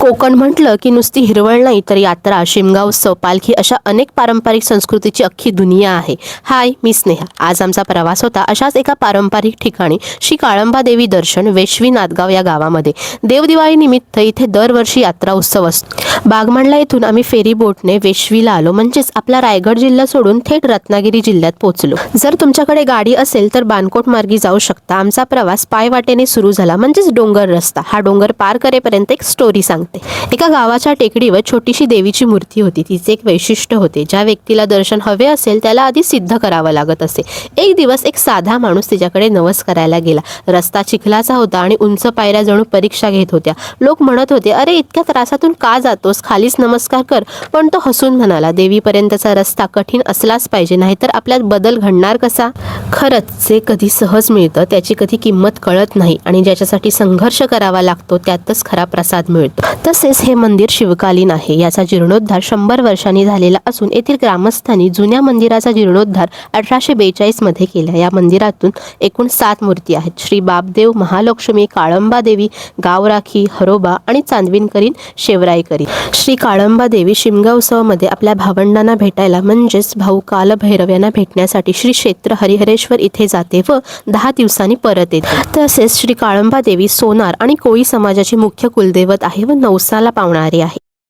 कोकण म्हटलं की नुसती हिरवळ नाही तर यात्रा शिमगाव उत्सव पालखी अशा अनेक पारंपरिक संस्कृतीची अख्खी दुनिया आहे. हाय मी स्नेहा. आज आमचा प्रवास होता अशाच एका पारंपरिक ठिकाणी श्री काळंबा देवी दर्शन वेशवी नादगाव या गावामध्ये. देवदिवाळी निमित्त इथे दरवर्षी यात्रा उत्सव असतो. बागमांडला येथून आम्ही फेरी बोटने वेशवीला आलो. म्हणजेच आपला रायगड जिल्हा सोडून थेट रत्नागिरी जिल्ह्यात पोहोचलो. जर तुमच्याकडे गाडी असेल तर बानकोट मार्गी जाऊ शकता. आमचा प्रवास पायवाटेने सुरू झाला. म्हणजेच डोंगर रस्ता. हा डोंगर पार करेपर्यंत एक स्टोरी सांगते. एका गावाच्या टेकडीवर छोटीशी देवीची मूर्ती होती. तिचे एक वैशिष्ट्य होते. ज्या व्यक्तीला दर्शन हवे असेल त्याला आधी सिद्ध करावं लागत असे. एक दिवस एक साधा माणूस तिच्याकडे नवस करायला गेला. रस्ता चिखलाचा होता आणि उंच पायऱ्या जणू परीक्षा घेत होत्या. लोक म्हणत होते अरे इतक्या त्रासातून का जातोस? खालीच नमस्कार कर पण तो हसून म्हणाला देवीपर्यंतचा रस्ता कठीण असलाच पाहिजे नाहीतर आपल्यात बदल घडणार कसा? खरंच जे कधी सहज मिळतं त्याची कधी किंमत कळत नाही आणि ज्याच्यासाठी संघर्ष करावा लागतो त्यातच खरा प्रसाद मिळतो. तसेच हे मंदिर शिवकालीन आहे. याचा जीर्णोद्धार शंभर वर्षांनी झालेला असून येथील ग्रामस्थांनी जुन्या मंदिराचा जीर्णोद्धार अठराशे बेचाळीसमध्ये केला. या मंदिरातून एकूण सात मूर्ती आहेत. श्री बापदेव महालक्ष्मी काळंबा देवी गावराखी हरोबा आणि चांदविनकरीन शेवराईकरी श्री काळंबा देवी शिमगा उत्सवामध्ये आपल्या भावंडांना भेटायला म्हणजेच भाऊ कालभैरव यांना भेटण्यासाठी श्री क्षेत्र हरिहरेश्वर इथे जाते व दहा दिवसांनी परत येते. तसेच श्री काळंबा देवी सोनार आणि कोळी समाजाची मुख्य कुलदैवत आहे व नवसाला पावणारी आहे.